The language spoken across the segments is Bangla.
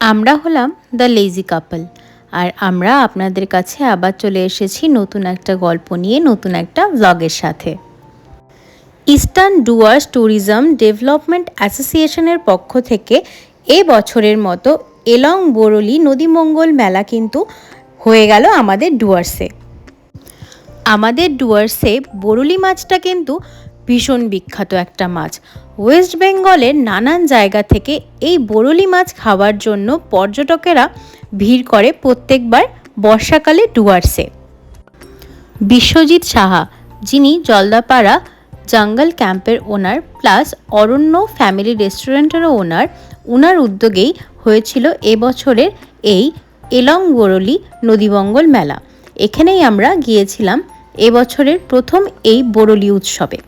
আমরা হলাম দ্য লেজি কাপল আর আমরা আপনাদের কাছে আবার চলে এসেছি নতুন একটা গল্প নিয়ে, নতুন একটা ব্লগের সাথে। ইস্টার্ন ডুয়ার্স ট্যুরিজম ডেভেলপমেন্ট অ্যাসোসিয়েশনের পক্ষ থেকে এ বছরের মতো এলং বোরলি নদীমঙ্গল মেলা কিন্তু হয়ে গেল আমাদের ডুয়ার্সে আমাদের ডুয়ার্সে বরুলি মাছটা কিন্তু ভীষণ বিখ্যাত একটা মাছ। ওয়েস্ট বেঙ্গলের নানান জায়গা থেকে এই বরুলি মাছ খাওয়ার জন্য পর্যটকেরা ভিড় করে প্রত্যেকবার বর্ষাকালে ডুয়ার্সে। বিশ্বজিৎ সাহা, যিনি জলদাপাড়া জঙ্গল ক্যাম্পের ওনার প্লাস অরণ্য ফ্যামিলি রেস্টুরেন্টেরও ওনার ওনার উদ্যোগেই হয়েছিল এবছরের এই এলং বরলি নদীবঙ্গল মেলা। এখানেই আমরা গিয়েছিলাম এবছরের প্রথম এই বরলি উৎসবে।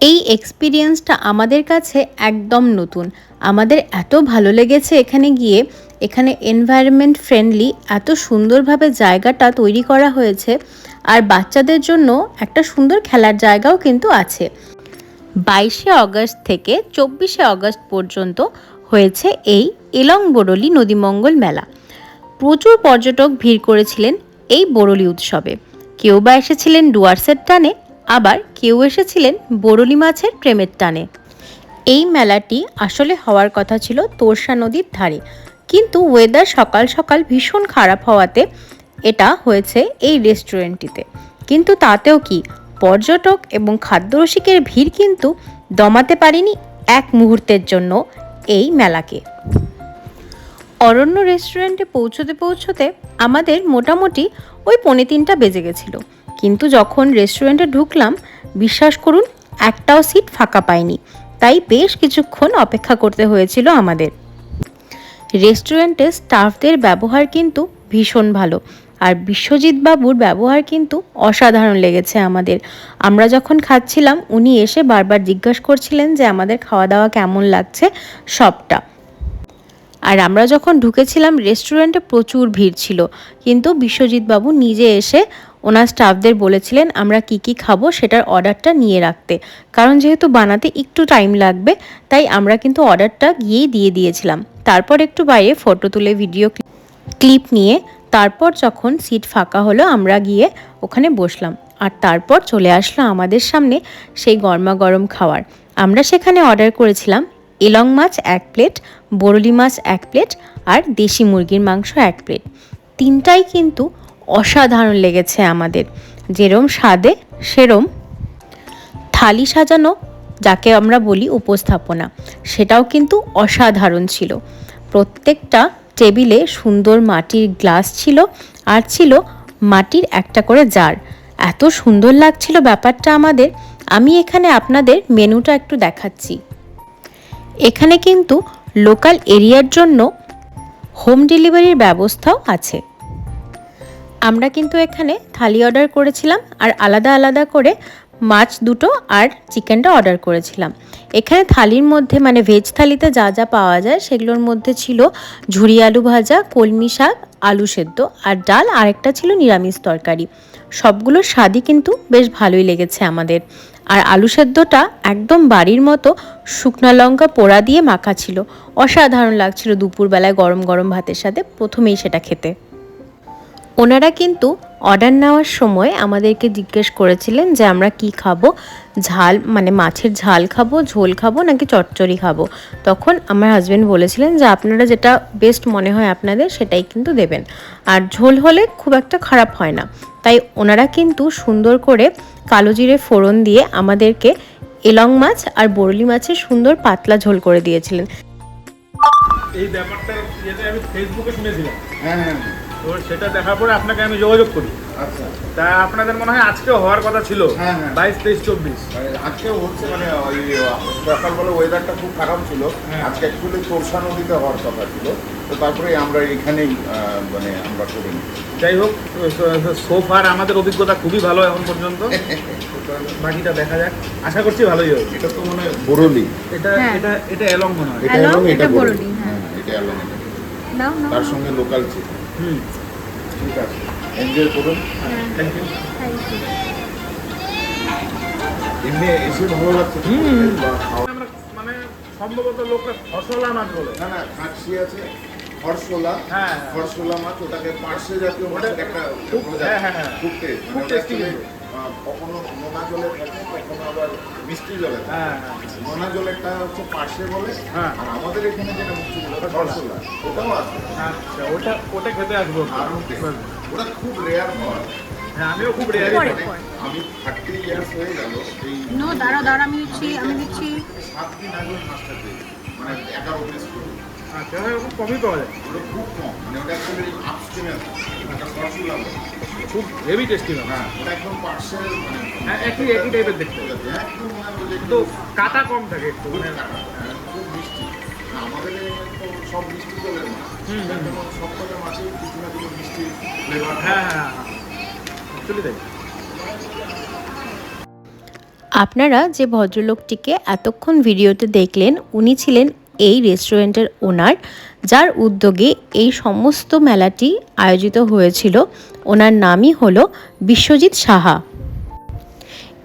এই এক্সপিরিয়েন্সটা আমাদের কাছে একদম নতুন। আমাদের এত ভালো লেগেছে এখানে গিয়ে, এখানে এনভায়রনমেন্ট ফ্রেন্ডলি এত সুন্দরভাবে জায়গাটা তৈরি করা হয়েছে, আর বাচ্চাদের জন্য একটা সুন্দর খেলার জায়গাও কিন্তু আছে। বাইশে অগস্ট থেকে চব্বিশে অগস্ট পর্যন্ত হয়েছে এই এলং বরলি নদীমঙ্গল মেলা। প্রচুর পর্যটক ভিড় করেছিলেন এই বরলি উৎসবে। কেউ বা এসেছিলেন ডুয়ার্সের টানে আবার কেউ এসেছিলেন বরলি মাছের প্রেমের টানে। এই মেলাটি আসলে হওয়ার কথা ছিল তোরসা নদীর ধারে। কিন্তু ওয়েদার সকাল সকাল ভীষণ খারাপ হওয়াতে এটা হয়েছে এই রেস্টুরেন্টটিতে কিন্তু তাতেও কি? পর্যটক এবং খাদ্যরসিকের ভিড় কিন্তু দমাতে পারেনি এক মুহূর্তের জন্য এই মেলাকে। অরণ্য রেস্টুরেন্টে পৌঁছতে পৌঁছতে আমাদের মোটামুটি ওই পৌনে তিনটা বেজে গেছিল। কিন্তু যখন রেস্টুরেন্টে ঢুকলাম, বিশ্বাস করুন, একটাও সিট ফাঁকা পাইনি। তাই বেশ কিছুক্ষণ অপেক্ষা করতে হয়েছিল আমাদের। রেস্টুরেন্টে স্টাফদের ব্যবহার কিন্তু ভীষণ ভালো আর বিশ্বজিৎ বাবুর ব্যবহার কিন্তু অসাধারণ লেগেছে আমাদের। আমরা যখন খাচ্ছিলাম, উনি এসে বারবার জিজ্ঞাসা করছিলেন যে আমাদের খাওয়া দাওয়া কেমন লাগছে, সবটা। আর আমরা যখন ঢুকেছিলাম রেস্টুরেন্টে প্রচুর ভিড় ছিল। কিন্তু বিশ্বজিৎ বাবু নিজে এসে ওনার স্টাফদের বলেছিলেন, আমরা কি কি খাব সেটার অর্ডারটা নিয়ে রাখতে। কারণ যেহেতু বানাতে একটু টাইম লাগবে, তাই আমরা কিন্তু অর্ডারটা গিয়েই দিয়ে দিয়েছিলাম। তারপর একটু বাইরে ফটো তুলে, ভিডিও ক্লিপ নিয়ে তারপর যখন সিট ফাঁকা হলো, আমরা গিয়ে ওখানে বসলাম। আর তারপর চলে আসলো আমাদের সামনে সেই গরমা গরম খাওয়ার। আমরা সেখানে অর্ডার করেছিলাম এলং মাছ এক প্লেট, বরলি মাছ এক প্লেট আর দেশি মুরগির মাংস এক প্লেট। তিনটাই কিন্তু অসাধারণ লেগেছে আমাদের। যেরম স্বাদে, সেরম থালি সাজানো, যাকে আমরা বলি উপস্থাপনা, সেটাও কিন্তু অসাধারণ ছিল। প্রত্যেকটা টেবিলে সুন্দর মাটির গ্লাস ছিল আর ছিল মাটির একটা করে জার। এত সুন্দর লাগছিল ব্যাপারটা আমাদের। আমি এখানে আপনাদের মেনুটা একটু দেখাচ্ছি। এখানে কিন্তু লোকাল এরিয়ার জন্য হোম ডেলিভারির ব্যবস্থাও আছে। আমরা কিন্তু এখানে থালি অর্ডার করেছিলাম আর আলাদা আলাদা করে মাছ দুটো আর চিকেনটা অর্ডার করেছিলাম। এখানে থালির মধ্যে মানে ভেজ থালিতে যা যা পাওয়া যায় সেগুলোর মধ্যে ছিল ঝুরি আলু ভাজা, কলমি শাক, আলু সেদ্ধ আর ডাল আরেকটা ছিল নিরামিষ তরকারি। সবগুলোর স্বাদই কিন্তু বেশ ভালোই লেগেছে আমাদের। আর আলু সেদ্ধটা একদম বাড়ির মতো শুকনো লঙ্কা পোড়া দিয়ে মাখা ছিল। অসাধারণ লাগছিল দুপুরবেলায় গরম গরম ভাতের সাথে প্রথমেই সেটা খেতে। ওনারা কিন্তু অর্ডার নেওয়ার সময় আমাদেরকে জিজ্ঞেস করেছিলেন যে আমরা কি খাব? ঝাল মানে মাছের ঝাল খাব ঝোল খাব নাকি চচ্চড়ি খাব? তখন আমার হাজব্যান্ড বলেছিলেন যে আপনারা যেটা বেস্ট মনে হয় আপনাদের সেটাই কিন্তু দেবেন। আর ঝোল হলে খুব একটা খারাপ হয় না। তাই ওনারা কিন্তু সুন্দর করে কালো জিরে ফোড়ন দিয়ে আমাদেরকে এলং মাছ আর বরলি মাছের সুন্দর পাতলা ঝোল করে দিয়েছিলেন। এই ব্যাপারটা আমি ফেসবুকে শুনেছিলাম। হ্যাঁ হ্যাঁ। তো সেটা দেখার পরে আপনাকে আমি যোগাযোগ করি। আচ্ছা। তা আপনাদের মনে হয় আজকেও হওয়ার কথা ছিল? হ্যাঁ, হ্যাঁ। বাইশ তেইশ চব্বিশ? মানে আজকেও হচ্ছে মানে ওই সকালবেলা ওয়েদারটা খুব খারাপ ছিল। হ্যাঁ। আজকে অ্যাকচুয়ালি তোরসা নদীতে হওয়ার কথা ছিল। তো তারপরে আমরা এখানেই মানে আমরা করে যাই হোক সোফার আমাদের অভিজ্ঞতা খুবই ভালো এখন পর্যন্ত। বাকিটা দেখা যাক। আশা করছি ভালোই হবে এটা তো মানে বরলি এটা হ্যাঁ। এটা এটা এলং মনে হয়। এটা এবং এটা এটা বরলি হ্যাঁ। এটা অ্যালং এটা তার সঙ্গে লোকাল চিকেন হুম। ঠিক আছে। এনজয় করুন। থ্যাংক ইউ এমনি এসে ভালো লাগছে। আমরা মানে সম্ভবত লোকটা ফসলা মাছ বলে। না না খাকসি আছে খরসোলা হ্যাঁ। খরসোলা মাছ ওটাকে পার্শ্বে জাতীয় মাছের একটা খুব- হ্যাঁ, হ্যাঁ, হ্যাঁ। খুব টেস্ট tasty কখনো নোনা কখনো আবার মিষ্টি জলে হ্যাঁ হ্যাঁ। নোনা জলেরটা হচ্ছে পার্শ্বে বলে হ্যাঁ। আর আমাদের এখানে যেটা মিষ্টি জল ওটা খরসোলা ওটাও আছে। আচ্ছা ওটা ওটা খেতে আসব। দারুণ ওটা খুব রেয়ার পাওয়া হ্যাঁ আমিও খুব রেয়ারি আমি থার্টি ইয়ার্স হয়ে গেল এই নো দাঁড়া দাঁড়া আমি দিচ্ছি আমি দিচ্ছি। সাত দিন আগে ওই মাছটা মানে এগারো পিস আচ্ছা ওটা কমই পাওয়া যায়। ওটা খুব কম মানে ওটা অ্যাকচুয়ালি আপস্ট্রিমে আছে একটা খরসোলা বলে। খুব হেভি টেস্টি না? হ্যাঁ ওটা একদম পার্শ্বে মানে হ্যাঁ, একই- একই type দেখতে। একদম মনে হয় যে কিন্তু কাটা কম থাকে একটু মানে হ্যাঁ, খুব মিষ্টি। আমাদের তো সব মিষ্টি জলের মাছ হুম, হুম। যেমন সব কটা মাছে কিছু না কিছু মিষ্টি ফ্লেভার হ্যাঁ হ্যাঁ হ্যাঁ অ্যাকচুয়ালি তাই আপনারা যে ভদ্রলোকটিকে এতক্ষণ ভিডিওতে দেখলেন উনি ছিলেন এই রেস্টুরেন্টের ওনার, যার উদ্যোগে এই সমস্ত মেলাটি আয়োজিত হয়েছিল। ওনার নামই হলো বিশ্বজিৎ সাহা।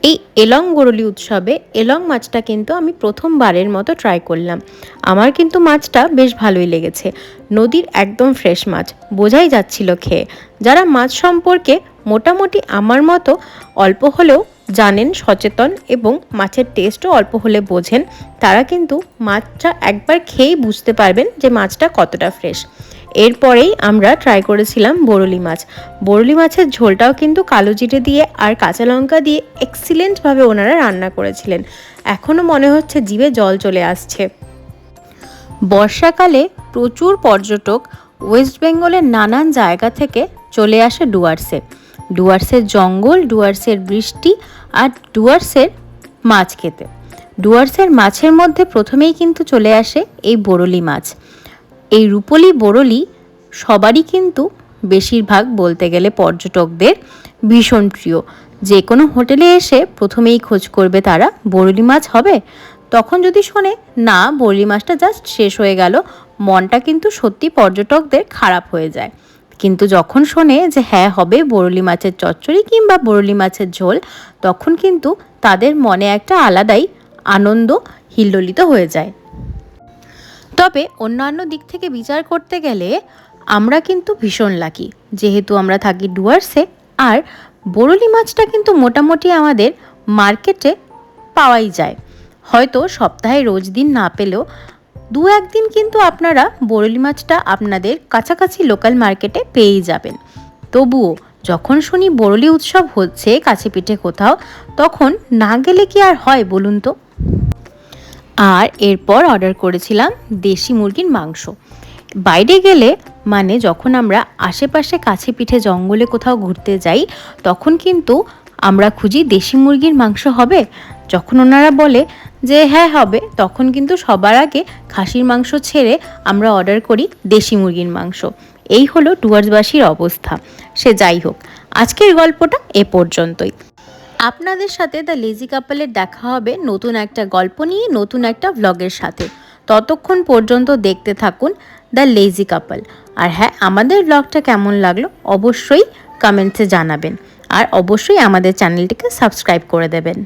এই এলং গরলি উৎসবে এলং মাছটা কিন্তু আমি প্রথমবারের মতো ট্রাই করলাম। আমার কিন্তু মাছটা বেশ ভালোই লেগেছে। নদীর একদম ফ্রেশ মাছ, বোঝাই যাচ্ছিল খেয়ে। যারা মাছ সম্পর্কে মোটামুটি আমার মতো অল্প হলেও জানেন, সচেতন এবং মাছের টেস্টও অল্প হলে বোঝেন। তারা কিন্তু মাছটা একবার খেয়েই বুঝতে পারবেন যে মাছটা কতটা ফ্রেশ এরপরেই আমরা ট্রাই করেছিলাম বরলি মাছ। বরলি মাছের ঝোলটাও কিন্তু কালো জিরে দিয়ে আর কাঁচা লঙ্কা দিয়ে এক্সিলেন্টভাবে ওনারা রান্না করেছিলেন। এখনও মনে হচ্ছে জিভে জল চলে আসছে। বর্ষাকালে প্রচুর পর্যটক ওয়েস্ট বেঙ্গলের নানান জায়গা থেকে চলে আসে ডুয়ার্সে। ডুয়ার্সের জঙ্গল, ডুয়ার্সের বৃষ্টি আর ডুয়ার্সের মাছ খেতে। ডুয়ার্সের মাছের মধ্যে প্রথমেই কিন্তু চলে আসে এই বরলি মাছ। এই রূপলি বরলি সবারই কিন্তু বেশিরভাগ বলতে গেলে পর্যটকদের ভীষণ প্রিয়। যে কোনো হোটেলে এসে প্রথমেই খোঁজ করবে তারা বরলি মাছ হবে? তখন যদি শোনে, না বরলি মাছটা জাস্ট শেষ হয়ে গেল মনটা কিন্তু সত্যি পর্যটকদের খারাপ হয়ে যায়। কিন্তু যখন শোনে যে হ্যাঁ হবে বরলি মাছের চচ্চড়ি কিংবা বরলি মাছের ঝোল, তখন কিন্তু তাদের মনে একটা আলাদাই আনন্দ হিল্লোলিত হয়ে যায়। তবে অন্যান্য দিক থেকে বিচার করতে গেলে আমরা কিন্তু ভীষণ লাকি যেহেতু আমরা থাকি ডুয়ার্সে, আর বরলি মাছটা কিন্তু মোটামুটি আমাদের মার্কেটে পাওয়াই যায়। হয়তো সপ্তাহে রোজ দিন না পেলেও দু একদিন কিন্তু আপনারা বরলি মাছটা আপনাদের কাছাকাছি লোকাল মার্কেটে পেয়েই যাবেন। তবুও যখন শুনি বরলি উৎসব হচ্ছে কাছে পিঠে কোথাও, তখন না গেলে কি আর হয় বলুন তো? আর এরপর অর্ডার করেছিলাম দেশি মুরগির মাংস। বাইরে গেলে মানে যখন আমরা আশেপাশে কাছে পিঠে জঙ্গলে কোথাও ঘুরতে যাই, তখন কিন্তু আমরা খুঁজি দেশি মুরগির মাংস হবে? যখন ওনারা বলে যে হ্যাঁ হবে, তখন কিন্তু সবার আগে খাসির মাংস ছেড়ে আমরা অর্ডার করি দেশি মুরগির মাংস। এই হলো ডুয়ার্সবাসীর অবস্থা। সে যাই হোক, আজকের গল্পটা এ পর্যন্তই। আপনাদের সাথে দ্য লেজি কাপলের দেখা হবে নতুন একটা গল্প নিয়ে, নতুন একটা ভ্লগের সাথে। ততক্ষণ পর্যন্ত দেখতে থাকুন দ্য লেজি কাপল আর হ্যাঁ আমাদের ব্লগটা কেমন লাগল অবশ্যই কমেন্টসে জানাবেন। আর অবশ্যই আমাদের চ্যানেলটিকে সাবস্ক্রাইব করে দেবেন।